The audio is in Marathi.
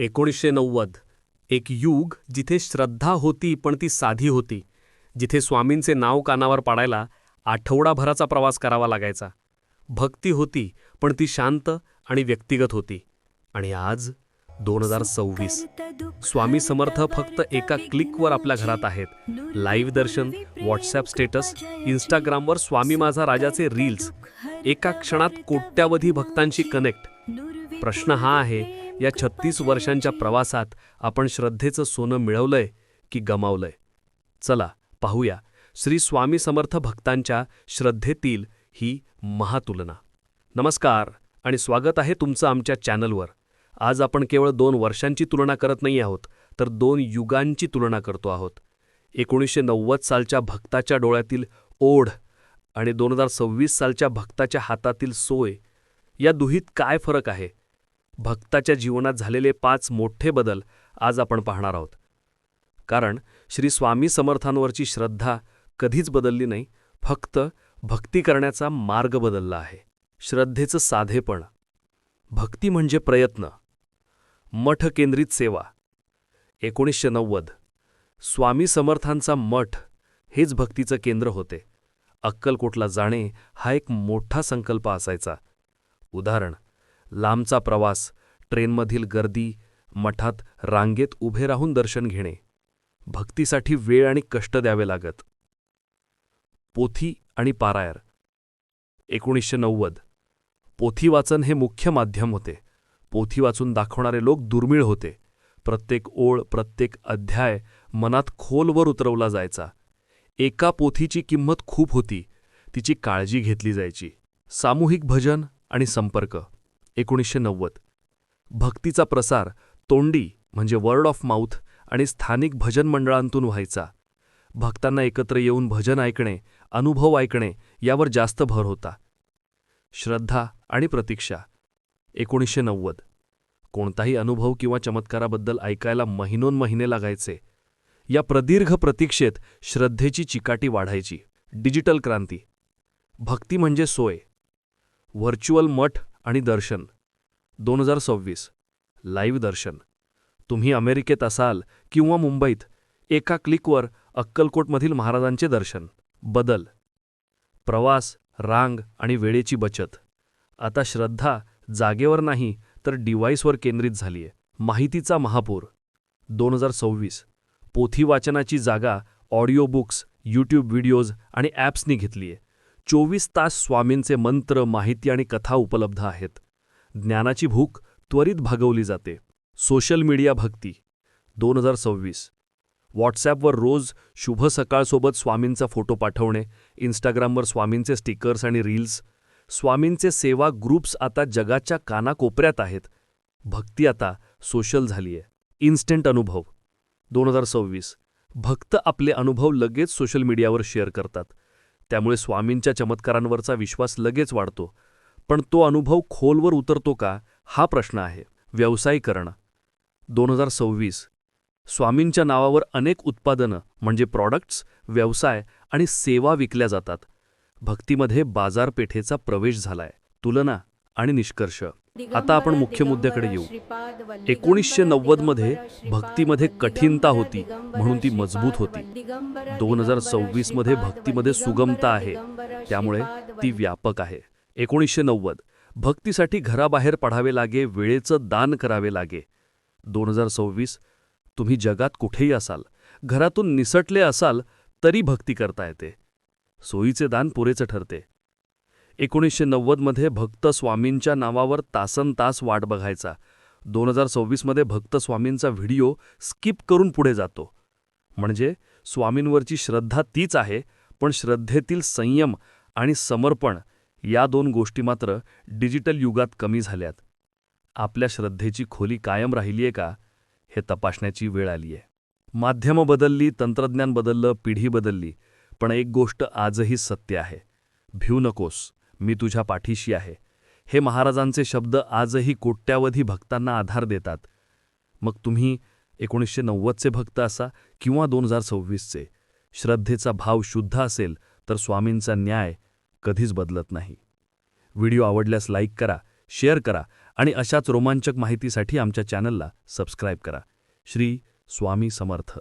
एकोणीसशे नव्वद. एक युग जिथे श्रद्धा होती पण ती साधी होती जिथे स्वामींचे नाव कानावर पाडायला आठवडाभराचा प्रवास करावा लागायचा. भक्ती होती पण ती शांत आणि व्यक्तिगत होती. आणि आज दोन हजार सव्वीस. स्वामी समर्थ फक्त एका क्लिकवर आपल्या घरात आहेत. लाईव्ह दर्शन व्हॉट्सॲप स्टेटस इंस्टाग्रामवर स्वामी माझा राजाचे रील्स. एका क्षणात कोट्यावधी भक्तांशी कनेक्ट. प्रश्न हा आहे या छत्तीस वर्षांच्या प्रवासात आपण श्रद्धेचं सोनं मिळवलंय की गमावलंय. चला पाहूया. श्री स्वामी समर्थ भक्तांच्या श्रद्धेतील ही महातुलना. नमस्कार आणि स्वागत आहे तुमचं आमच्या चॅनलवर. आज आपण केवळ दोन वर्षांची तुलना करत नाही आहोत तर दोन युगांची तुलना करतो आहोत. एकोणीसशे नव्वद सालच्या भक्ताच्या डोळ्यातील ओढ आणि दोन हजार सव्वीस सालच्या भक्ताच्या हातातील सोय या दुहीत काय फरक आहे? भक्ताच्या जीवनात झालेले पाच मोठे बदल आज आपण पाहणार आहोत. कारण श्री स्वामी समर्थांवरची श्रद्धा कधीच बदलली नाही फक्त भक्ती करण्याचा मार्ग बदलला आहे. श्रद्धेचं साधेपण. भक्ती म्हणजे प्रयत्न. मठ केंद्रित सेवा. एकोणीसशे नव्वद. स्वामी समर्थांचा मठ हेच भक्तीचं केंद्र होते. अक्कलकोटला जाणे हा एक मोठा संकल्प असायचा. उदाहरण लांबचा प्रवास ट्रेनमधील गर्दी मठात रांगेत उभे राहून दर्शन घेणे. भक्तीसाठी वेळ आणि कष्ट द्यावे लागत. पोथी आणि पारायर. एकोणीसशे नव्वद. पोथी वाचन हे मुख्य माध्यम होते. पोथी वाचून दाखवणारे लोक दुर्मिळ होते. प्रत्येक ओळ प्रत्येक अध्याय मनात खोलवर उतरवला जायचा. एका पोथीची किंमत खूप होती. तिची काळजी घेतली जायची. सामूहिक भजन आणि संपर्क. एकोणीसशे नव्वद. भक्तीचा प्रसार तोंडी म्हणजे वर्ड ऑफ माउथ आणि स्थानिक भजन मंडळांतून व्हायचा. भक्तांना एकत्र येऊन भजन ऐकणे अनुभव ऐकणे यावर जास्त भर होता. श्रद्धा आणि प्रतीक्षा. एकोणीसशे नव्वद. कोणताही अनुभव किंवा चमत्काराबद्दल ऐकायला महिनोन महिने लागायचे. या प्रदीर्घ प्रतीक्षेत श्रद्धेची चिकाटी वाढायची. डिजिटल क्रांती. भक्ती म्हणजे सोय. व्हर्च्युअल मठ आणि दर्शन. दोन हजार सव्वीस. लाईव्ह दर्शन. तुम्ही अमेरिकेत असाल किंवा मुंबईत एका क्लिकवर अक्कलकोटमधील महाराजांचे दर्शन. बदल. प्रवास रांग आणि वेळेची बचत. आता श्रद्धा जागेवर नाही तर डिव्हाइसवर केंद्रित झालीय. माहितीचा महापूर. दोन हजार सव्वीस. पोथी वाचनाची जागा ऑडिओ बुक्स यूट्यूब व्हिडिओज आणि ॲप्सनी घेतलीये. चोवीस तास स्वामींचे मंत्र माहिती आणि कथा उपलब्ध आहेत. ज्ञानाची भूक त्वरित भागवली जाते. सोशल मीडिया भक्ती. दोन हजार सव्वीस. व्हॉट्सॲपवर रोज शुभ सकाळसोबत स्वामींचा फोटो पाठवणे इंस्टाग्रामवर स्वामींचे स्टिकर्स आणि रील्स. स्वामींचे सेवा ग्रुप्स आता जगाच्या कानाकोपऱ्यात आहेत. भक्ती आता सोशल झालीय. इन्स्टंट अनुभव. दोन हजार सव्वीस. भक्त आपले अनुभव लगेच सोशल मीडियावर शेअर करतात. त्यामुळे स्वामींच्या चमत्कारांवरचा विश्वास लगेच वाढतो. पण तो अनुभव खोलवर उतरतो का? हा प्रश्न आहे. व्यवसायीकरण. दोन हजार सव्वीस. स्वामींच्या नावावर अनेक उत्पादनं म्हणजे प्रॉडक्ट्स व्यवसाय आणि सेवा विकल्या जातात. भक्तीमध्ये बाजारपेठेचा प्रवेश झालाय. तुलना आणि निष्कर्ष. आता आपण मुख्य मुद्द्याकडे येऊ. एकोणीसशे नव्वदमध्ये भक्तीमध्ये कठीणता होती म्हणून ती मजबूत होती. दोन हजार सव्वीसमध्ये भक्तीमध्ये सुगमता आहे. त्यामुळे ती व्यापक आहे. एकोणीसशे नव्वद. भक्तीसाठी घराबाहेर पडावे लागे वेळेचं दान करावे लागे. दोन हजार सव्वीस. तुम्ही जगात कुठेही असाल घरातून निसटले असाल तरी भक्ती करता येते. सोयीचे दान पुरेचं ठरते. एकोणीसशे नव्वदमध्ये भक्त स्वामींच्या नावावर तासन तास वाट बघायचा. दोन हजार सव्वीसमध्ये भक्त स्वामींचा व्हिडिओ स्किप करून पुढे जातो. म्हणजे स्वामींवरची श्रद्धा तीच आहे पण श्रद्धेतील संयम आणि समर्पण या दोन गोष्टी मात्र डिजिटल युगात कमी झाल्यात. आपल्या श्रद्धेची खोली कायम राहिलीये का? हे तपासण्याची वेळ आलीये. माध्यमं बदलली तंत्रज्ञान बदललं पिढी बदलली पण एक गोष्ट आजही सत्य आहे. भिऊ नकोस. मी तुझ्या पाठीशी आहे. हे महाराजांचे शब्द आजही कोट्यावधी भक्तांना आधार देतात. मग तुम्ही एकोणीसशे नव्वदचे भक्त असा किंवा दोन हजार सव्वीसचे? श्रद्धेचा भाव शुद्ध असेल तर स्वामींचा न्याय कधीच बदलत नाही. व्हिडिओ आवडल्यास लाईक करा शेअर करा आणि अशाच रोमांचक माहितीसाठी आमच्या चॅनलला सबस्क्राईब करा. श्री स्वामी समर्थ.